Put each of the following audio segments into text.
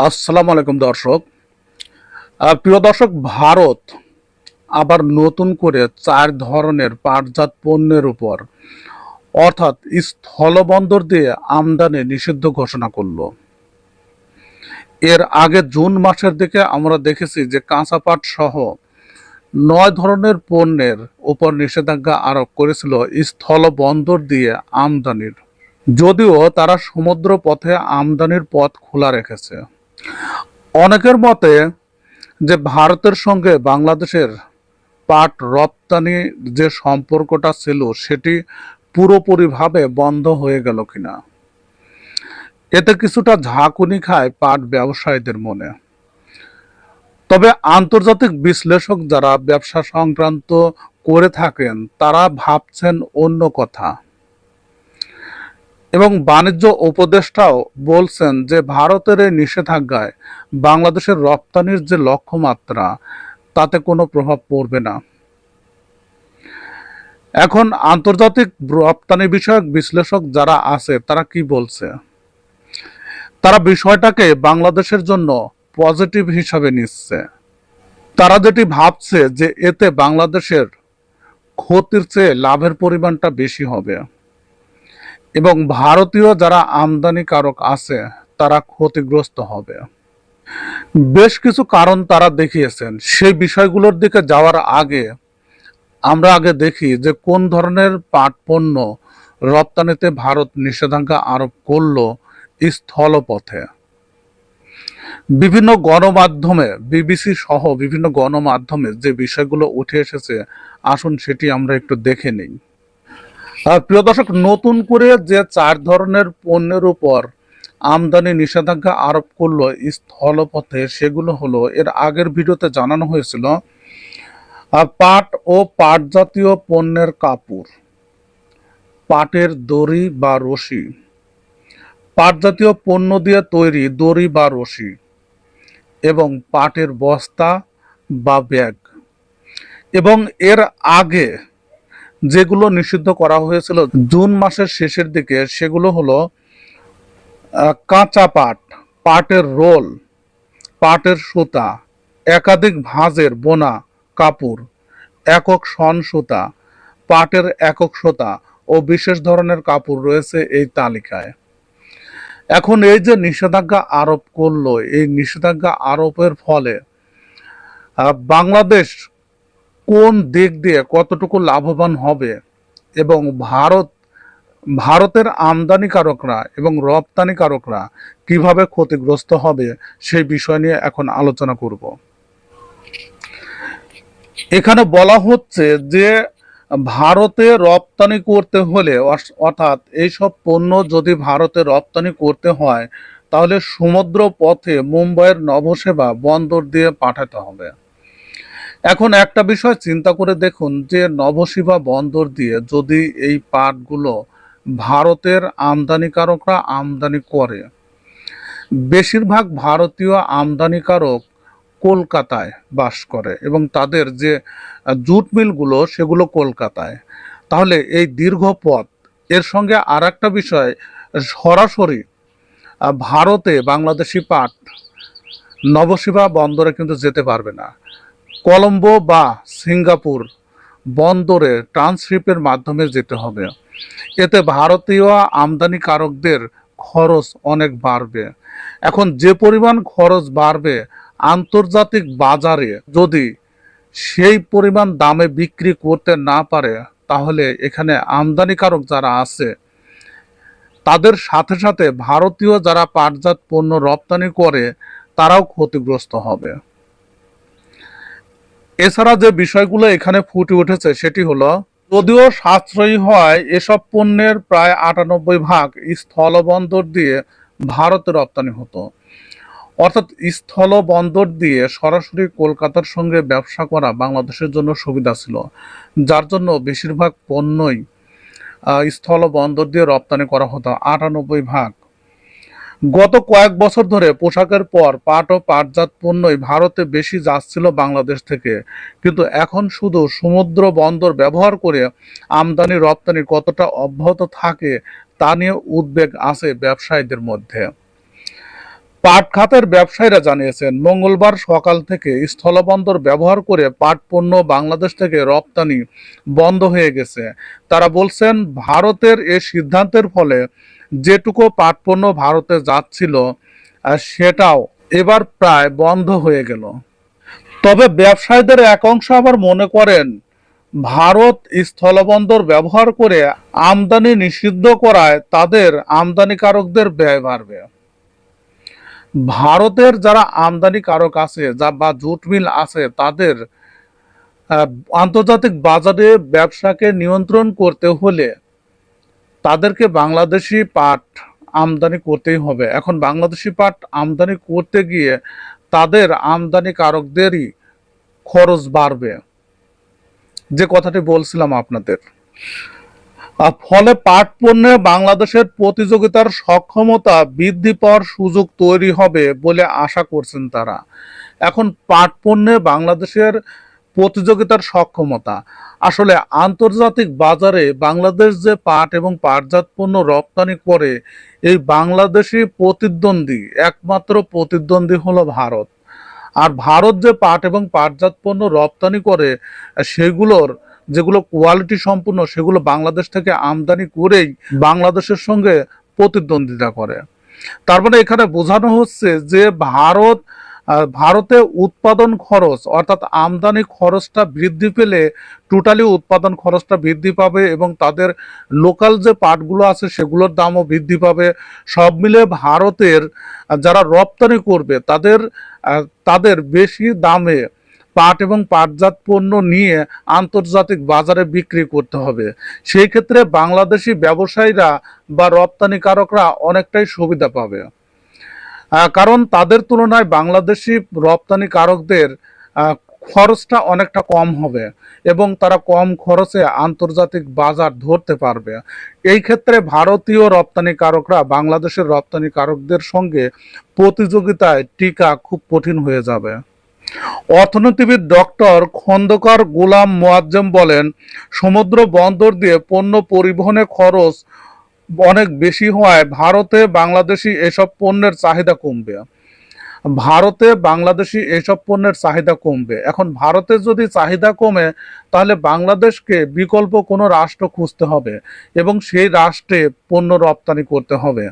আসসালামু আলাইকুম দর্শক। প্রিয় দর্শক, ভারত আবার নতুন করে চার ধরনের পাটজাত পণ্যের উপর, অর্থাৎ স্থলবন্দর দিয়ে আমদানি নিষিদ্ধ ঘোষণা করল। এর আগে জুন মাসের দিকে আমরা দেখেছি যে কাঁচা পাট সহ নয় ধরনের পণ্যের উপর নিষেধাজ্ঞা আরোপ করেছিল স্থলবন্দর দিয়ে আমদানির। যদিও তারা সমুদ্র পথে আমদানির পথ খোলা রেখেছে। অনেকের মতে যে ভারতের সঙ্গে বাংলাদেশের পাট রপ্তানি যে সম্পর্কটা ছিল, সেটি পুরোপুরিভাবে বন্ধ হয়ে গেল কিনা? এতে কিছুটা ঝাঁকুনি খায় পাট ব্যবসায়ীদের মনে। তবে আন্তর্জাতিক বিশ্লেষক যারা ব্যবসা সংক্রান্ত করে থাকেন, তারা ভাবছেন অন্য কথা। এবং বাণিজ্য উপদেষ্টাও বলছেন যে ভারতের এই নিষেধাজ্ঞায় বাংলাদেশের রপ্তানির যে লক্ষ্যমাত্রা, তাতে কোনো প্রভাব পড়বে না। এখন আন্তর্জাতিক রপ্তানি বিষয়ক বিশ্লেষক যারা আছে, তারা কি বলছে? তারা বিষয়টাকে বাংলাদেশের জন্য পজিটিভ হিসাবে নিচ্ছে। তারা যেটি ভাবছে যে এতে বাংলাদেশের ক্ষতির চেয়ে লাভের পরিমাণটা বেশি হবে। এবং ভারতীয় যারা আমদানিকারক আছে, তারা ক্ষতিগ্রস্ত হবে। বেশ কিছু কারণ তারা দেখিয়েছেন। সেই বিষয়গুলোর দিকে যাওয়ার আগে আমরা আগে দেখি যে কোন ধরনের পাট পণ্য রপ্তানিতে ভারত নিষেধাজ্ঞা আরোপ করল স্থলপথে। বিভিন্ন গণমাধ্যমে, বিবিসি সহ বিভিন্ন গণমাধ্যমে যে বিষয়গুলো উঠে এসেছে, আসুন সেটি আমরা একটু দেখে নিই। প্রিয় দর্শক, নতুন করে যে চার ধরনের পণ্যের উপর আমদানি নিষেধাজ্ঞা আরোপ করল স্থলপথে, সেগুলো হলো, এর আগের ভিডিওতে জানানো হয়েছিল পাট ও পাট জাতীয় পণ্যের কাপড়, পাটের দড়ি বা রশি, পাট জাতীয় পণ্য দিয়ে তৈরি দড়ি বা রশি এবং পাটের বস্তা বা ব্যাগ। এবং এর আগে যেগুলো নিষিদ্ধ করা হয়েছিল, জুন মাসের শেষের দিকে সেগুলো হলো কাঁচা পাট, পাটের রোল, পাটের সুতা, একাধিক ভাঁজের বোনা, কাপড়, একক শন সুতা, পাটের একক সুতা ও বিশেষ ধরনের কাপড় রয়েছে এই তালিকায়। এখন এই যে নিষেধাজ্ঞা আরোপ করল, এই নিষেধাজ্ঞা আরোপের ফলে বাংলাদেশ কোন দিক দিয়ে কতটুকু লাভবান হবে এবং ভারত, ভারতের আমদানিকারকরা এবং রপ্তানিকারকরা কীভাবে ক্ষতিগ্রস্ত হবে সেই বিষয় নিয়ে এখন আলোচনা করব। এখানে বলা হচ্ছে যে ভারতে রপ্তানি করতে হলে অর্থাৎ এইসব পণ্য যদি ভারতে রপ্তানি করতে হয়, তাহলে সমুদ্র পথে মুম্বাইয়ের নবসেবা বন্দর দিয়ে পাঠাতে হবে। এখন একটা বিষয় চিন্তা করে দেখুন যে নবসেবা বন্দর দিয়ে যদি এই পাটগুলো ভারতের আমদানিকারকরা আমদানি করে, বেশিরভাগ ভারতীয় আমদানিকারক কলকাতায় বাস করে এবং তাদের যে জুট মিলগুলো সেগুলো কলকাতায়। তাহলে এই দীর্ঘ পথ, এর সঙ্গে আর একটা বিষয়, সরাসরি ভারতে বাংলাদেশি পাট নবসেবা বন্দরে কিন্তু যেতে পারবে না। কলম্বো বা সিঙ্গাপুর বন্দরে ট্রান্সশিপের মাধ্যমে যেতে হবে। এতে ভারতীয় আমদানিকারকদের খরচ অনেক বাড়বে। এখন যে পরিমাণ খরচ বাড়বে আন্তর্জাতিক বাজারে যদি সেই পরিমাণ দামে বিক্রি করতে না পারে, তাহলে এখানে আমদানিকারক যারা আছে, তাদের সাথে সাথে ভারতীয় যারা পাটজাত পণ্য রপ্তানি করে, তারাও ক্ষতিগ্রস্ত হবে। এছাড়া যে বিষয়গুলো এখানে ফুটে উঠেছে সেটি হলো, যদিও সাশ্রয়ী হয় এসব পণ্যের প্রায় আটানব্বই ভাগ স্থলবন্দর দিয়ে ভারতে রপ্তানি হতো। অর্থাৎ স্থল বন্দর দিয়ে সরাসরি কলকাতার সঙ্গে ব্যবসা করা বাংলাদেশের জন্য সুবিধা ছিল, যার জন্য বেশিরভাগ পণ্যই স্থল বন্দর দিয়ে রপ্তানি করা হতো, আটানব্বই ভাগ। গত কয়েক বছর ধরে পোশাকের পর পাট ও পাটজাত পণ্যই ভারতে বেশি যাচ্ছিল বাংলাদেশ থেকে। কিন্তু এখন শুধু সমুদ্র বন্দর ব্যবহার করে আমদানি রপ্তানি কতটা অব্যাহত থাকে তা নিয়ে উদ্বেগ আছে ব্যবসায়ীদের মধ্যে। পাট খাতের ব্যবসায়ীরা জানিয়েছেন, মঙ্গলবার সকাল থেকে স্থলবন্দর ব্যবহার করে পাট পণ্য বাংলাদেশ থেকে রপ্তানি বন্ধ হয়ে গেছে। তারা বলছেন, ভারতের এই সিদ্ধান্তের ফলে যেটুকু পাট পণ্য ভারতে যাচ্ছিল সেটাও এবার প্রায় বন্ধ হয়ে গেল। তবে ব্যবসায়ীদের এক অংশ আবার মনে করেন, ভারত স্থলবন্দর ব্যবহার করে আমদানি নিষিদ্ধ করায় তাদের আমদানিকারকদের ব্যয় বাড়বে। ভারতের যারা আমদানিকারক আছে, যা বা জুট মিল আছে, তাদের আন্তর্জাতিক বাজারে ব্যবসাকে নিয়ন্ত্রণ করতে হলে তাদেরকে বাংলাদেশি পাট আমদানি করতেই হবে। এখন বাংলাদেশি পাট আমদানি করতে গিয়ে তাদের আমদানিকারকদেরই খরচ বাড়বে। যে কথাটি বলছিলাম আপনাদের। ফলে পাট পণ্যে বাংলাদেশের প্রতিযোগিতার সক্ষমতা বৃদ্ধি পাওয়ার সুযোগ তৈরি হবে বলে আশা করছেন তারা। এখন পাট পণ্যে বাংলাদেশের প্রতিযোগিতার সক্ষমতা। আসলে আন্তর্জাতিক বাজারে বাংলাদেশ যে পাট এবং পাটজাত পণ্য রপ্তানি করে, এই বাংলাদেশি প্রতিদ্বন্দ্বী একমাত্র প্রতিদ্বন্দ্বী হলো ভারত। আর ভারত যে পাট এবং পাটজাত পণ্য রপ্তানি করে, সেগুলোর, যেগুলো কোয়ালিটি সম্পূর্ণ, সেগুলো বাংলাদেশ থেকে আমদানি করেই বাংলাদেশের সঙ্গে প্রতিদ্বন্দ্বিতা করে। তার মানে এখানে বোঝানো হচ্ছে যে ভারত ভারতে উৎপাদন খরচ, অর্থাৎ আমদানি খরচটা বৃদ্ধি পেলে টোটালি উৎপাদন খরচটা বৃদ্ধি পাবে এবং তাদের লোকাল যে পাটগুলো আছে সেগুলোর দামও বৃদ্ধি পাবে। সব মিলে ভারতের যারা রপ্তানি করবে, তাদের তাদের বেশি দামে পাট এবং পাটজাত পণ্য নিয়ে আন্তর্জাতিক বাজারে বিক্রি করতে হবে। সেই ক্ষেত্রে বাংলাদেশি ব্যবসায়ীরা বা রপ্তানিকারকরা অনেকটাই সুবিধা পাবে। কারণ তাদের তুলনায় বাংলাদেশি রপ্তানিকারকদের খরচটা অনেকটা কম হবে এবং তারা কম খরচে আন্তর্জাতিক বাজার ধরতে পারবে। এই ক্ষেত্রে ভারতীয় রপ্তানিকারকরা বাংলাদেশের রপ্তানিকারকদের সঙ্গে প্রতিযোগিতায় টিকা খুব কঠিন হয়ে যাবে। অর্থনীতিবিদ ডক্টর খন্দকার গোলাম মোয়াজ্জেম বলেন, সমুদ্র বন্দর দিয়ে পণ্য পরিবহনে খরচ অনেক বেশি হওয়ায় ভারতে বাংলাদেশি এসব পণ্যের চাহিদা কমবে। ভারতে বাংলাদেশি এসব পণ্যের চাহিদা কমবে। এখন ভারতের যদি চাহিদা কমে, তাহলে বাংলাদেশকে বিকল্প কোনো রাষ্ট্র খুঁজতে হবে এবং সেই রাষ্ট্রে পণ্য রপ্তানি করতে হবে।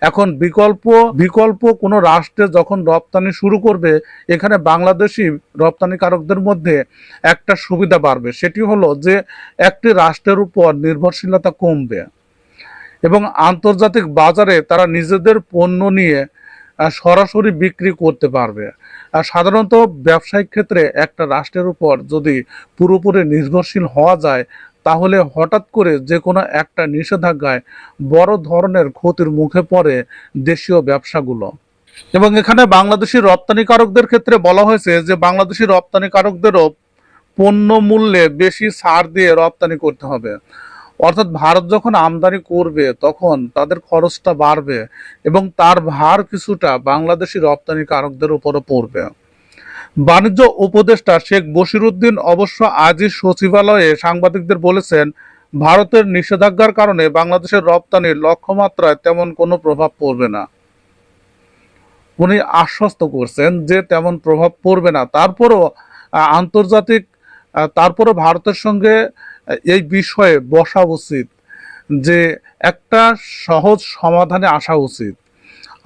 এখন বিকল্প বিকল্প কোনো রাষ্ট্রে যখন রপ্তানি শুরু করবে, এখানে বাংলাদেশি রপ্তানিকারকদের মধ্যে একটা সুবিধা বাড়বে। সেটি হলো যে, একটি রাষ্ট্রের উপর নির্ভরশীলতা কমবে। এবং আন্তর্জাতিক বাজারে তারা নিজেদের পণ্য নিয়ে সরাসরি বিক্রি করতে পারবে। আর সাধারণত ব্যবসায়িক ক্ষেত্রে একটা রাষ্ট্রের উপর যদি পুরোপুরি নির্ভরশীল হওয়া যায়, তাহলে হঠাৎ করে যে কোনো একটা নিষেধাজ্ঞায় বড় ধরনের ক্ষতির মুখে পড়ে দেশীয় ব্যবসাগুলো। এবং এখানে বাংলাদেশি রপ্তানিকারকদের ক্ষেত্রে বলা হয়েছে যে, বাংলাদেশি রপ্তানিকারকদেরও পণ্য মূল্যে বেশি ছাড় দিয়ে রপ্তানি করতে হবে। অর্থাৎ ভারত যখন আমদানি করবে, তখন তাদের খরচটা বাড়বে এবং তার ভার কিছুটা বাংলাদেশি রপ্তানিকারকদের উপরও পড়বে। বাণিজ্য উপদেষ্টা শেখ বশিরুদ্দিন অবশ্য আজই সচিবালয়ে সাংবাদিকদের বলেছেন, ভারতের নিষেধাজ্ঞার কারণে বাংলাদেশের রপ্তানির লক্ষ্যমাত্রায় তেমন কোনো প্রভাব পড়বে না। উনি আশ্বস্ত করছেন যে তেমন প্রভাব পড়বে না। তারপরও আন্তর্জাতিক আহ, তারপরও ভারতের সঙ্গে এই বিষয়ে বসা উচিত যে একটা সহজ সমাধানে আসা উচিত।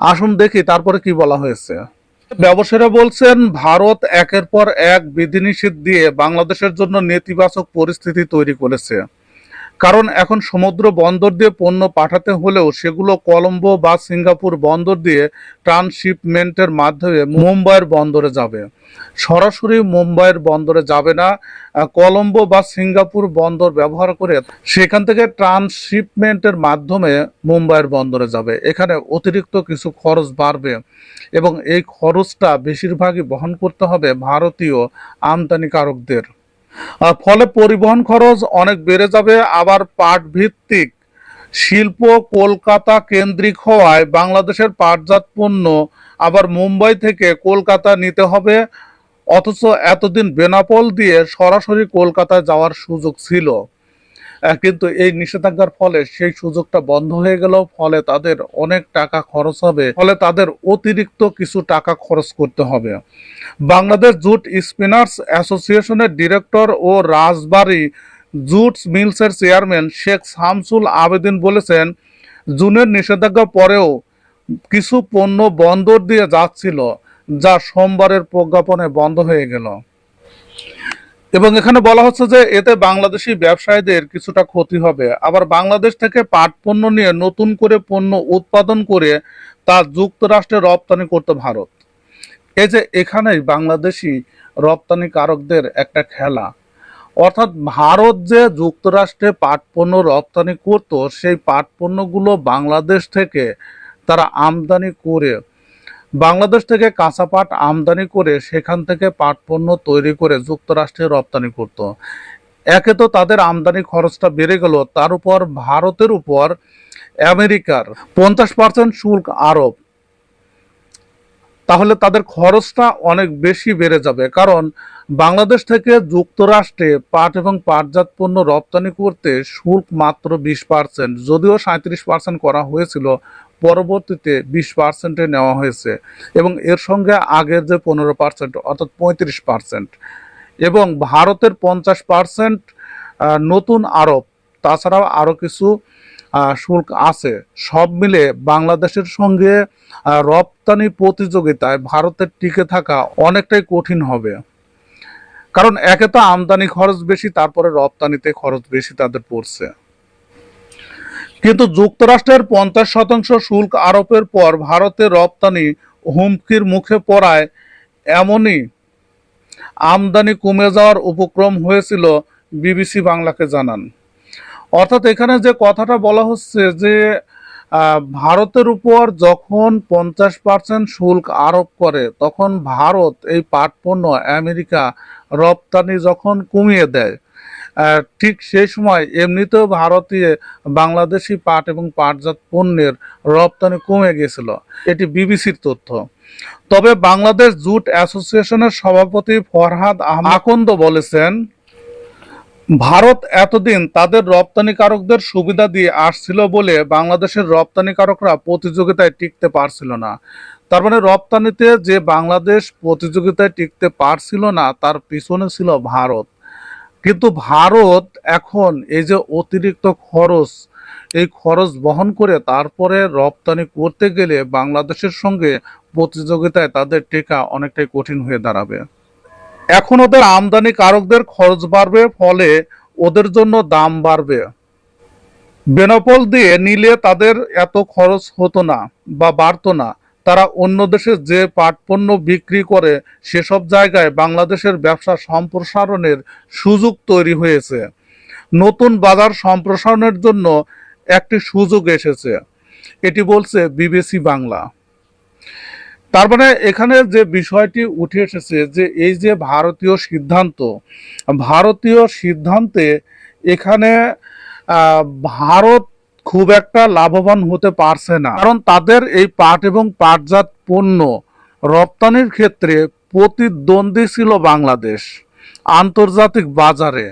আসুন দেখি তারপরে কি বলা হয়েছে। ব্যবসায়ীরা বলছেন ভারত একের পর এক বিধিনিষেধ দিয়ে বাংলাদেশের জন্য নেতিবাচক পরিস্থিতি তৈরি করেছে। কারণ এখন সমুদ্র বন্দর দিয়ে পণ্য পাঠাতে হলেও সেগুলো কলম্বো বা সিঙ্গাপুর বন্দর দিয়ে ট্রান্সশিপমেন্টের মাধ্যমে মুম্বাইয়ের বন্দরে যাবে। সরাসরি মুম্বাইয়ের বন্দরে যাবে না। কলম্বো বা সিঙ্গাপুর বন্দর ব্যবহার করে সেখান থেকে ট্রান্সশিপমেন্টের মাধ্যমে মুম্বাইয়ের বন্দরে যাবে। এখানে অতিরিক্ত কিছু খরচ বাড়বে এবং এই খরচটা বেশিরভাগই বহন করতে হবে ভারতীয় আমদানিকারকদের। ফলে পরিবহন খরচ অনেক বেড়ে যাবে। আবার পাট ভিত্তিক শিল্প কলকাতা কেন্দ্রিক হওয়ায় বাংলাদেশের পাটজাত পণ্য আবার মুম্বাই থেকে কলকাতা নিতে হবে। অথচ এতদিন বেনাপোল দিয়ে সরাসরি কলকাতায় যাওয়ার সুযোগ ছিল। কিন্তু এই নিষেধাজ্ঞার ফলে সেই সুযোগটা বন্ধ হয়ে গেল ফলে তাদের অনেক টাকা খরচ হবে, ফলে তাদের অতিরিক্ত কিছু টাকা খরচ করতে হবে। বাংলাদেশ জুট স্পিনার্স অ্যাসোসিয়েশনের ডিরেক্টর ও রাজবাড়ী জুটস মিলসের চেয়ারম্যান শেখ শামসুল আবেদিন বলেছেন, জুনের নিষেধাজ্ঞা পরেও কিছু পণ্য বন্দর দিয়ে যাচ্ছিল, যা সোমবারের প্রজ্ঞাপনে বন্ধ হয়ে গেল। এবং এখানে বলা হচ্ছে যে এতে বাংলাদেশি ব্যবসায়ীদের কিছুটা ক্ষতি হবে। আবার বাংলাদেশ থেকে পাট পণ্য নিয়ে নতুন করে পণ্য উৎপাদন করে তা যুক্তরাষ্ট্রে রপ্তানি করতে ভারত। এই যে এখানেই বাংলাদেশি রপ্তানিকারকদের একটা খেলা। অর্থাৎ ভারত যে যুক্তরাষ্ট্রে পাট পণ্য রপ্তানি করত, সেই পাট পণ্যগুলো বাংলাদেশ থেকে তারা আমদানি করে বাংলাদেশ থেকে কাঁচা পাট আমদানি করে সেখান থেকে পাট পণ্য তৈরি করে যুক্তরাষ্ট্রে রপ্তানি করত। একে তো তাদের আমদানি খরচটা বেড়ে গেল, তার উপর ভারতের উপর আমেরিকার পঞ্চাশ পার্সেন্ট শুল্ক আরোপ। তাহলে তাদের খরচটা অনেক বেশি বেড়ে যাবে, কারণ বাংলাদেশ থেকে যুক্তরাষ্ট্রে পাট এবং পাটজাত পণ্য রপ্তানি করতে শুল্ক মাত্র বিশ পার্সেন্ট যদিও সাঁত্রিশ পার্সেন্ট করা হয়েছিল পরবর্তীতে বিশ পার্সেন্টে নেওয়া হয়েছে এবং এর সঙ্গে আগের যে পনেরো পার্সেন্ট অর্থাৎ পঁয়ত্রিশ পার্সেন্ট এবং ভারতের পঞ্চাশ পার্সেন্ট নতুন আরোপ তাছাড়াও আরও কিছু শুল্ক আছে। সব মিলে বাংলাদেশের সঙ্গে রপ্তানি প্রতিযোগিতায় ভারতের টিকে থাকা অনেকটাই কঠিন হবে। কারণ একে তো আমদানি খরচ বেশি, তারপরে রপ্তানিতে খরচ বেশি তাদের পড়ছে। কিন্তু যুক্তরাষ্ট্রের পঞ্চাশ শতাংশ শুল্ক আরোপের পর ভারতের রপ্তানি হুমকির মুখে পড়ায় এমনই আমদানি কমে যাওয়ার উপক্রম হয়েছিল বিবিসি বাংলাকে জানান। অর্থাৎ এখানে যে কথাটা বলা হচ্ছে যে ভারতের উপর যখন পঞ্চাশ পার্সেন্ট শুল্ক আরোপ করে, তখন ভারত এই পাট পণ্য আমেরিকা রপ্তানি যখন কমিয়ে দেয় ঠিক সেই সময় এমনিতেও ভারতীয় বাংলাদেশি পাট এবং পাটজাত পণ্যের রপ্তানি কমে গিয়েছিল এটি বিবিসির তথ্য। তবে বাংলাদেশ জুট অ্যাসোসিয়েশনের সভাপতি ফরহাদ আকন্দ বলেছেন, ভারত এতদিন তাদের রপ্তানিকারকদের সুবিধা দিয়ে আসছিল বলে বাংলাদেশের রপ্তানিকারকরা প্রতিযোগিতায় টিকতে পারছিল না। তার মানে রপ্তানিতে যে বাংলাদেশ প্রতিযোগিতায় টিকতে পারছিল না, তার পিছনে ছিল ভারত। কিন্তু ভারত এখন এই যে অতিরিক্ত খরচ, এই খরচ বহন করে তারপরে রপ্তানি করতে গেলে বাংলাদেশের সঙ্গে প্রতিযোগিতায় তাদের টেকা অনেকটাই কঠিন হয়ে দাঁড়াবে। এখন ওদের আমদানি কারকদের খরচ বাড়বে, ফলে ওদের জন্য দাম বাড়বে। বেনাপোল দিয়ে নিলে তাদের এত খরচ হতো না বা বাড়তো না। তারা অন্য দেশে যে পাট পণ্য বিক্রি করে, সেসব জায়গায় বাংলাদেশের ব্যবসা সম্প্রসারণের সুযোগ তৈরি হয়েছে। নতুন বাজার সম্প্রসারণের জন্য একটি সুযোগ এসেছে। এটি বলছে বিবিসি বাংলা। তার মানে এখানে যে বিষয়টি উঠে এসেছে যে এই যে ভারতীয় সিদ্ধান্ত, ভারতীয় সিদ্ধান্তে এখানে ভারত খুব একটা লাভবান হতে পারছে না। কারণ তাদের এই পাট এবং পাটজাত পণ্য রপ্তানির ক্ষেত্রে প্রতিদ্বন্দ্বী ছিল বাংলাদেশ আন্তর্জাতিক বাজারে।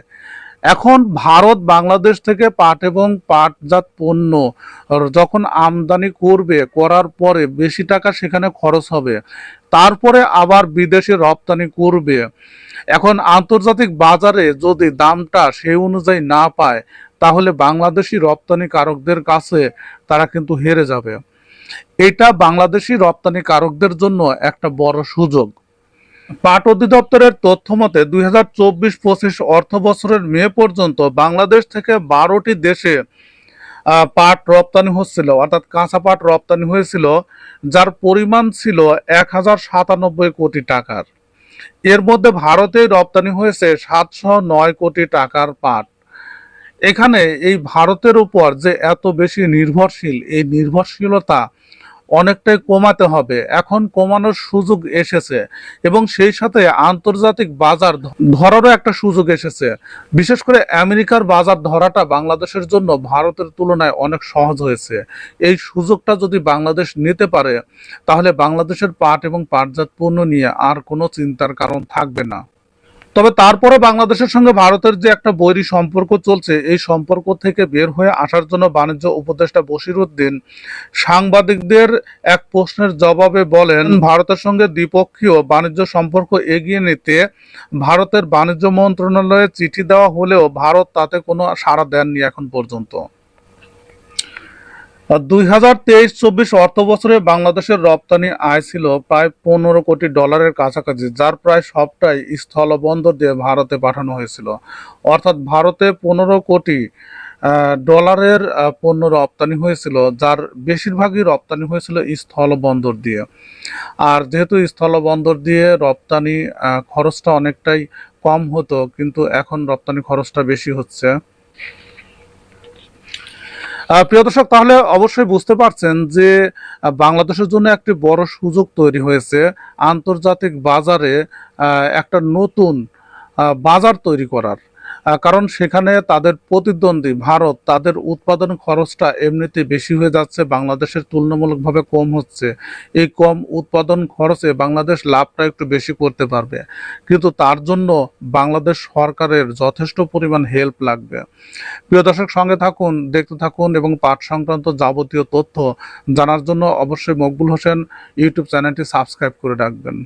এখন ভারত, বাংলাদেশ থেকে পাট এবং পাটজাত পণ্য যখন আমদানি করবে, করার পরে বেশি টাকা সেখানে খরচ হবে, তারপরে আবার বিদেশে রপ্তানি করবে। এখন আন্তর্জাতিক বাজারে যদি দামটা সেই অনুযায়ী না পায় তাহলে বাংলাদেশি রপ্তানিকারকদের কাছে তারা কিন্তু হেরে যাবে। এটা বাংলাদেশি রপ্তানিকারকদের জন্য একটা বড় সুযোগ। পাট অধিদপ্তরের তথ্য মতে, দুই হাজার চব্বিশ পঁচিশ অর্থ বছরের মে পর্যন্ত বাংলাদেশ থেকে বারোটি দেশে পাট রপ্তানি হচ্ছিল, অর্থাৎ কাঁচা পাট রপ্তানি হয়েছিল, যার পরিমাণ ছিল এক হাজার সাতানব্বই কোটি টাকার। এর মধ্যে ভারতে রপ্তানি হয়েছে সাতশো নয় কোটি টাকার পাট। এখানে এই ভারতের উপর যে এত বেশি নির্ভরশীল, এই নির্ভরশীলতা অনেকটাই কমাতে হবে। এখন কমানোর সুযোগ এসেছে এবং সেই সাথে আন্তর্জাতিক বাজার ধরারও একটা সুযোগ এসেছে। বিশেষ করে আমেরিকার বাজার ধরাটা বাংলাদেশের জন্য ভারতের তুলনায় অনেক সহজ হয়েছে। এই সুযোগটা যদি বাংলাদেশ নিতে পারে, তাহলে বাংলাদেশের পাট এবং পাটজাত পণ্য নিয়ে আর কোনো চিন্তার কারণ থাকবে না। তবে তারপরে বাংলাদেশের সঙ্গে ভারতের যে একটা বৈরী সম্পর্ক চলছে, এই সম্পর্ক থেকে বের হয়ে আসার জন্য বাণিজ্য উপদেষ্টা বশির উদ্দিন সাংবাদিকদের এক প্রশ্নের জবাবে বলেন, ভারতের সঙ্গে দ্বিপক্ষীয় বাণিজ্য সম্পর্ক এগিয়ে নিতে ভারতের বাণিজ্য মন্ত্রণালয়ে চিঠি দেওয়া হলেও ভারত তাতে কোনো সাড়া দেননি এখন পর্যন্ত। দুই হাজার তেইশ চব্বিশ অর্থ বছরে বাংলাদেশের রপ্তানি আয় ছিল প্রায় পনেরো কোটি ডলারের কাছাকাছি, যার প্রায় সবটাই স্থলবন্দর দিয়ে ভারতে পাঠানো হয়েছিল। অর্থাৎ ভারতে পনেরো কোটি ডলারের পণ্য রপ্তানি হয়েছিল, যার বেশিরভাগই রপ্তানি হয়েছিল স্থলবন্দর দিয়ে। আর যেহেতু স্থলবন্দর দিয়ে রপ্তানি খরচটা অনেকটাই কম হতো, কিন্তু এখন রপ্তানি খরচটা বেশি হচ্ছে। প্রিয় দর্শক, তাহলে অবশ্যই বুঝতে পারছেন যে বাংলাদেশের জন্য একটি বড় সুযোগ তৈরি হয়েছে। আন্তর্জাতিক বাজারে একটা নতুন বাজার তৈরি করার। কারণ সেখানে তাদের প্রতিদ্বন্দ্বী, ভারত, তাদের উৎপাদন খরচটা এমনিতে বেশি হয়ে যাচ্ছে, বাংলাদেশের তুলনামূলকভাবে কম হচ্ছে। এই কম উৎপাদন খরচে বাংলাদেশ লাভটা একটু বেশি করতে পারবে। কিন্তু তার জন্য বাংলাদেশ সরকারের যথেষ্ট পরিমাণ হেল্প লাগবে। প্রিয় দর্শক, সঙ্গে থাকুন, দেখতে থাকুন এবং পাঠ সংক্রান্ত যাবতীয় তথ্য জানার জন্য অবশ্যই মকবুল হোসেন ইউটিউব চ্যানেলটি সাবস্ক্রাইব করে রাখবেন।